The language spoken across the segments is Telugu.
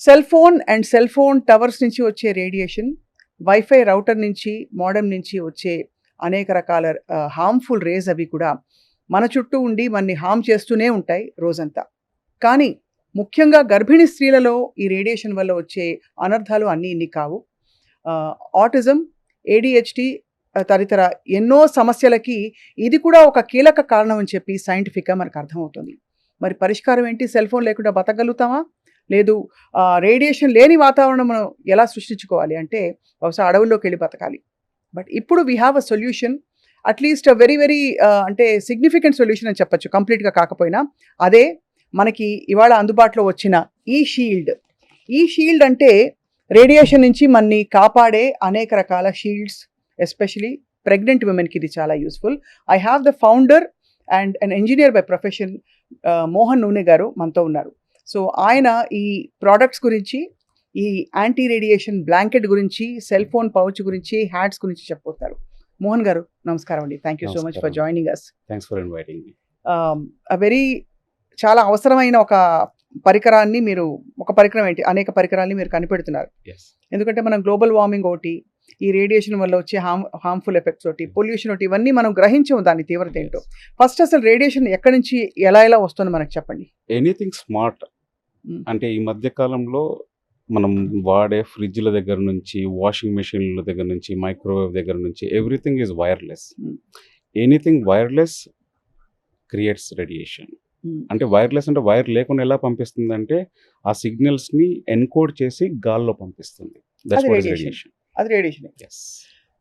Cell phone and cell phone towers నుంచి వచ్చే రేడియేషన్ వైఫై రౌటర్ నుంచి మోడమ్ నుంచి వచ్చే అనేక రకాల హార్మ్ఫుల్ రేస్ అవి కూడా మన చుట్టూ ఉండి మనని హామ్ చేస్తూనే ఉంటాయి రోజంతా. కానీ ముఖ్యంగా గర్భిణీ స్త్రీలలో ఈ రేడియేషన్ వల్ల వచ్చే అనర్థాలు అన్నీ ఇన్ని కావు. ఆటిజం ఏడిహెచ్డి తదితర ఎన్నో సమస్యలకి ఇది కూడా ఒక కీలక కారణం అని చెప్పి సైంటిఫిక్గా మనకు అర్థమవుతుంది. మరి పరిష్కారం ఏంటి? సెల్ ఫోన్ లేకుండా బతకగలుగుతామా? లేదు రేడియేషన్ లేని వాతావరణం మనం ఎలా సృష్టించుకోవాలి అంటే బహుశా అడవుల్లోకి వెళ్ళి బతకాలి. బట్ ఇప్పుడు we have a solution at least very very అంటే సిగ్నిఫికెంట్ సొల్యూషన్ అని చెప్పచ్చు కంప్లీట్గా కాకపోయినా. అదే మనకి ఇవాళ అందుబాటులో వచ్చిన ఈ షీల్డ్ ఈ షీల్డ్ అంటే రేడియేషన్ నుంచి మనని కాపాడే అనేక రకాల షీల్డ్స్ ఎస్పెషలీ ప్రెగ్నెంట్ ఉమెన్కి ఇది చాలా useful I have the founder and an engineer by profession Mohan Nune garu మనతో ఉన్నారు. సో ఆయన ఈ ప్రోడక్ట్స్ గురించి ఈ యాంటీ రేడియేషన్ బ్లాంకెట్ గురించి సెల్ ఫోన్ పౌచ్ గురించి హ్యాట్స్ గురించి చెప్పబోతారు. మోహన్ గారు నమస్కారం అండి. Thank you so much for. Joining us thanks for inviting very చాలా అవసరమైన ఒక పరికరాన్ని మీరు ఒక పరికరం ఏంటి? అనేక పరికరాల్ని మీరు కనిపెడుతున్నారు. ఎందుకంటే మనం గ్లోబల్ వార్మింగ్ ఒకటి ఈ రేడియేషన్ వల్ల వచ్చే హార్మ్ హార్మ్ఫుల్ ఎఫెక్ట్స్ ఒకటి పొల్యూషన్ ఒకటి ఇవన్నీ మనం గ్రహించము దాని తీవ్రత ఏంటో. ఫస్ట్ అసలు రేడియేషన్ ఎక్కడి నుంచి ఎలా ఎలా వస్తుంది మనకు చెప్పండి. Anything smart Mm. అంటే ఈ మధ్య కాలంలో మనం వాడే ఫ్రిడ్జ్ల దగ్గర నుంచి వాషింగ్ మెషిన్ల దగ్గర నుంచి మైక్రోవేవ్ దగ్గర నుంచి everything is wireless. Anything wireless creates radiation. అంటే వైర్లెస్ అంటే వైర్ లేకుండా ఎలా పంపిస్తుంది అంటే ఆ సిగ్నల్స్ని ఎన్కోడ్ చేసి గాల్లో పంపిస్తుంది. రేడియేషన్. అది రేడియేషన్.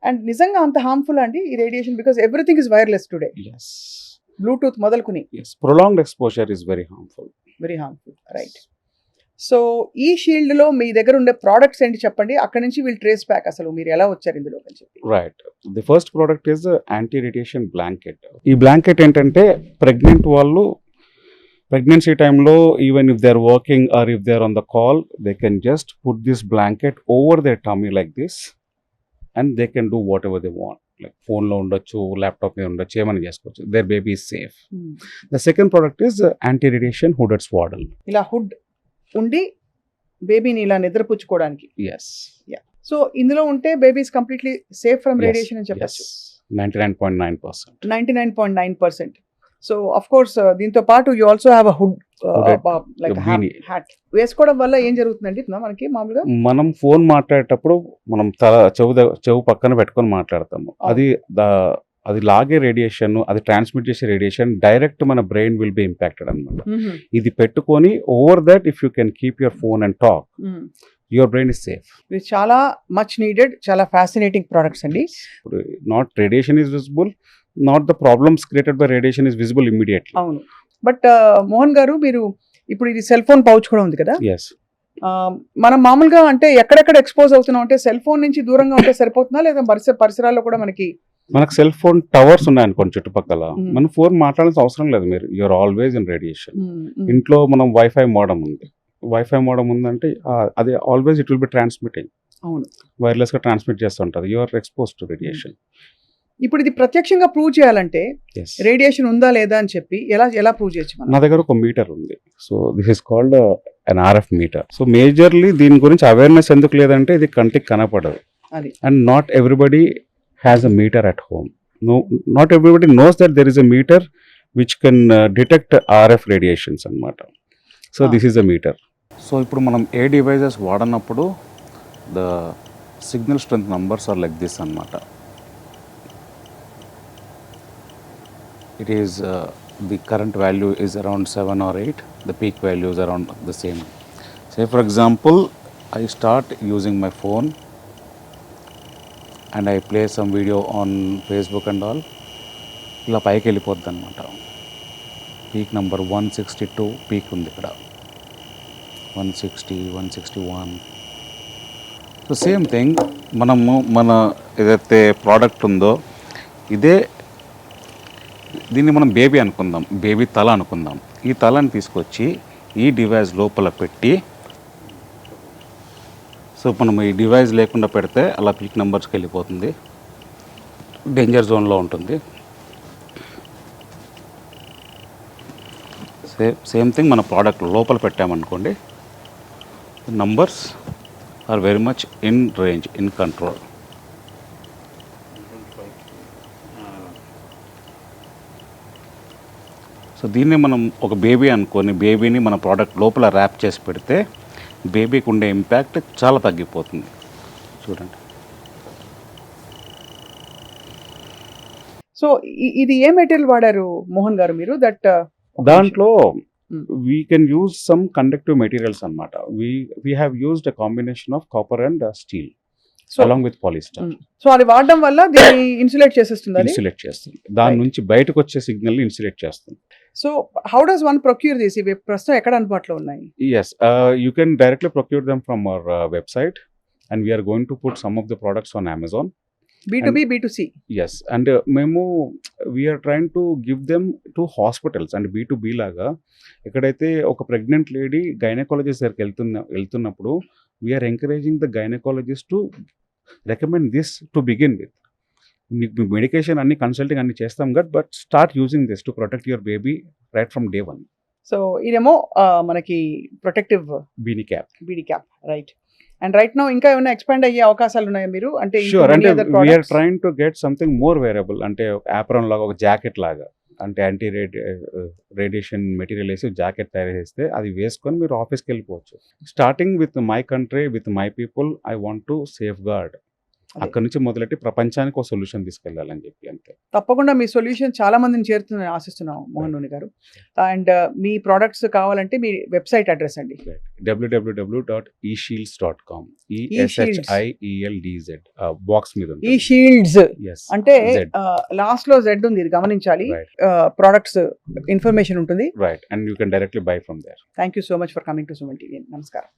అండ్ నిజంగా అంత హార్మ్ఫుల్ అండి ఈ radiation because everything is wireless today bluetooth మొదలుకుని. Prolonged exposure is very harmful very harmful right so ఈ షీల్డ్లో మీ దగ్గర ఉండే ప్రోడక్ట్స్ ఏంటి చెప్పండి? అక్కడ నుంచి వీళ్ళు ట్రేస్ బ్యాక్ అసలు మీరు ఎలా వచ్చారు ఇందులో అని చెప్పి. Right the first product is anti radiation blanket ఈ బ్లాంకెట్ ఏంటంటే ప్రెగ్నెంట్ వాళ్ళు ప్రెగ్నెన్సీ టైంలో even if they are working or if they are on the call they can just put this blanket over the tummy like this and they can do whatever they want like ఫోన్లో ఉండొచ్చు ల్యాప్టాప్ మీద ఉండొచ్చు ఏమైనా చేసుకోవచ్చు. Their baby is safe the second product is anti radiation hooded swaddle ఇలా హుడ్ ఉండి బేబీని ఇలా నిద్రపుచ్చుకోవడానికి. ఎస్ సో ఇందులో ఉంటే babies completely safe from radiation అని చెప్పచ్చు. Nine point nine percent ninety nine point nine percent so of course దీంతో పాటు you also have a hood like. Hat వేసుకోవడం వల్ల ఏం జరుగుతుందండి? మనకి మామూలుగా? మనం ఫోన్ మాట్లాడేటప్పుడు మనం తల చెవు చెవు పక్కన పెట్టుకొని మాట్లాడతాము. అది అది లాగే రేడియేషన్ అది ట్రాన్స్మిట్ చేసే రేడియేషన్ డైరెక్ట్ మన బ్రెయిన్ విల్ బి ఇంపాక్టెడ్ అనమాట. ఇది పెట్టుకొని over that if you can keep your phone and talk. Your brain is safe. ఇది చాలా మచ్ నీడెడ్ చాలా ఫ్యాసినేటింగ్ ప్రోడక్ట్స్ అండి. ఇప్పుడు not radiation is visible not the problems created by radiation is visible immediately అవును. బట్ మోహన్ గారు మీరు ఇప్పుడు ఇది సెల్ ఫోన్ పౌచ్ కూడా ఉంది కదా? ఎస్ మనం మామూలుగా అంటే ఎక్కడెక్కడ ఎక్స్పోజ్ అవుతున్నాం అంటే సెల్ ఫోన్ నుంచి దూరంగా ఉంటే సరిపోతుందా? లేదా పరిసర పరిసరాల్లో కూడా మనకి మనకు సెల్ ఫోన్ టవర్స్ ఉన్నాయనుకోండి చుట్టుపక్కల. మనం ఫోన్ మాట్లాడాల్సిన అవసరం లేదు మీరు. You're always in radiation. ఇంట్లో మనం వైఫై మోడమ్ ఉంది. వైఫై మోడమ్ ఉందంటే అది always it will be transmitting అవును. వైర్లెస్గా transmit చేస్తుంటది you are expose to radiation ఇప్పుడు ఇది ప్రత్యక్షంగా ప్రూవ్ చేయాలంటే రేడియేషన్ ఉందా లేదా అని చెప్పి ఎలా ఎలా ప్రూవ్ చేయొచ్చు నా దగ్గర ఒక మీటర్ ఉంది. So this is called an RF meter so majorly దీని గురించి అవేర్నెస్ ఎందుకు లేదంటే ఇది కంటికి కనపడదు. And not everybody has a meter at home no not everybody knows that there is a meter which can detect RF radiations అనమాట so Ah. This is a meter so ఇప్పుడు మనం ఏ devices వాడనప్పుడు the signal strength numbers are like this అనమాట it is uh, the current value is around 7 or 8 the peak value is around the same. Say for example i start using my and I play some video on Facebook and all ఇలా పైకి వెళ్ళిపోద్ది అనమాట peak number one sixty two peak ఉంది ఇక్కడ. One sixty one sixty one so same thing మనము మన ఏదైతే ప్రోడక్ట్ ఉందో ఇదే దీన్ని మనం బేబీ అనుకుందాం. బేబీ తల అనుకుందాం. ఈ తలని తీసుకొచ్చి ఈ డివైస్ లోపల పెట్టి సో మనం ఈ డివైస్ లేకుండా పెడితే అలా పీక్ నెంబర్స్కి వెళ్ళిపోతుంది. డేంజర్ జోన్లో ఉంటుంది. సేమ్ సేమ్ థింగ్ మన ప్రోడక్ట్ లోపల పెట్టామనుకోండి. Numbers are very much in range in control. So దీన్ని మనం ఒక బేబీ అనుకొని బేబీని మన ప్రోడక్ట్ లోపల ర్యాప్ చేసి పెడితే బేబీకి ఉండే ఇంపాక్ట్ చాలా తగ్గిపోతుంది. చూడండి. సో ఇది ఏ మెటీరియల్ వాడారు మోహన్ గారు మీరు? దట్ దాంట్లో Mm. We can use some conductive materials అనమాట we we have used a combination of copper and steel so along with polyester. So అది వాడడం వల్ల దీన్ని ఇన్సులేట్ చేసేస్తుంది ఇన్సులేట్ చేస్తుంది. దాని. నుంచి బయటకు వచ్చే సిగ్నల్ ఇన్సులేట్ చేస్తుంది. So how does one procure this ఇవి ప్రస్తుతం ఎక్కడ అందుబాటులో ఉన్నాయి? Yes you can directly procure them from our website and we're going to put some of the products on Amazon B to B B to C S and మేము we're trying to give them to hospitals and B to B లాగా. ఎక్కడైతే ఒక ప్రెగ్నెంట్ లేడీ గైనకాలజిస్ట్ దగ్గరికి వెళ్తున్న వెళ్తున్నప్పుడు we're encouraging the gynaecologist to recommend this to begin with మీకు మెడికేషన్ అన్ని కన్సల్టింగ్ అన్ని చేస్తాం gut but start using this to protect your baby right from day one so ఇదేమో మనకి protective beanie cap beedi cap right and right no ఇంకా ఏమైనా ఎక్స్పాండ్ అయ్యే అవకాశాలు ఉన్నాయా మీరు? అంటే షూర్ అంటే we're train to get something more wearable అంటే యాప్రాన్ లాగా ఒక జాకెట్ లాగా. అంటే యాంటీ రేడి రేడియేషన్ మెటీరియల్ వేసి జాకెట్ తయారు చేస్తే అది వేసుకొని మీరు ఆఫీస్కి వెళ్ళిపోవచ్చు. Starting with my country with my people I want to safeguard అక్కడ నుంచి మొదలెట్టి ప్రపంచానికి ఒక సొల్యూషన్ తీసుకెళ్ళాలని చెప్పి అంతే. తప్పకుండా మీ సొల్యూషన్ చాలా మందిని చేరుతుందని ఆశిస్తున్నాం మోహన్ నూనె గారు. అండ్ మీ ప్రోడక్ట్స్ కావాలంటే మీ వెబ్సైట్ అడ్రస్ అండి. డబ్ల్యూడబ్ల్యూడబ్ల్యూ dot ఈషీల్డ్స్ dot com E ఈఎస్హెచ్ఐఈఎల్డిజెడ్ box మీద ఈ షీల్డ్స్ ఎస్ అంటే లాస్ట్లో జెడ్ ఉంది గమనించాలి. ప్రోడక్ట్స్ ఇన్ఫర్మేషన్ ఉంటుంది. Right and you can directly buy from there thank you so much for coming to Suman TV నమస్కారం